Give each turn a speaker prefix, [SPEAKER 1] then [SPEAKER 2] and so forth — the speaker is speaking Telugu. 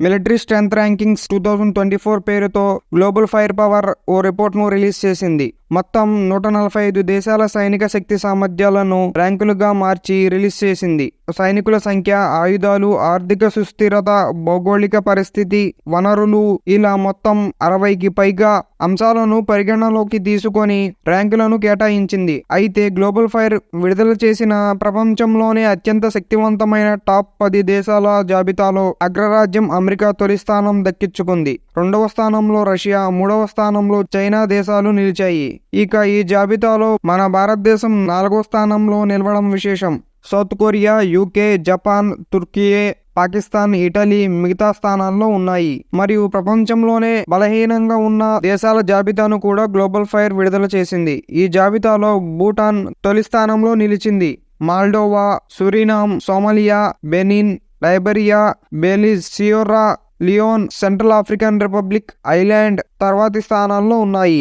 [SPEAKER 1] Military strength rankings two thousand twenty four పేరుతో గ్లోబల్ ఫైర్ పవర్ ఓ రిపోర్ట్ను రిలీజ్ చేసింది. మొత్తం నూట నలభై ఐదు దేశాల సైనిక శక్తి సామర్థ్యాలను ర్యాంకులుగా మార్చి రిలీజ్ చేసింది. సైనికుల సంఖ్య ఆయుధాలు ఆర్థిక సుస్థిరత భౌగోళిక పరిస్థితి వనరులు ఇలా మొత్తం అరవైకి పైగా అంశాలను పరిగణలోకి తీసుకొని ర్యాంకులను కేటాయించింది. అయితే గ్లోబల్ ఫైర్ విడుదల చేసిన ప్రపంచంలోనే అత్యంత శక్తివంతమైన టాప్ పది దేశాల జాబితాలో అగ్రరాజ్యం అమెరికా తొలి స్థానం దక్కించుకుంది. రెండవ స్థానంలో రష్యా మూడవ స్థానంలో చైనా దేశాలు నిలిచాయి. ఇక ఈ జాబితాలో మన భారతదేశం నాలుగో స్థానంలో నిలవడం విశేషం. South Korea UK Japan Turkey Pakistan Italy మిగతా స్థానాల్లో ఉన్నాయి. మరియు ప్రపంచంలోనే బలహీనంగా ఉన్న దేశాల జాబితాను కూడా గ్లోబల్ ఫైర్ విడుదల చేసింది. ఈ జాబితాలో భూటాన్ తొలి స్థానంలో నిలిచింది. Moldova Suriname Somalia Benin Liberia Belize Sierra Leone Central African Republic island తర్వాతి స్థానాల్లో ఉన్నాయి.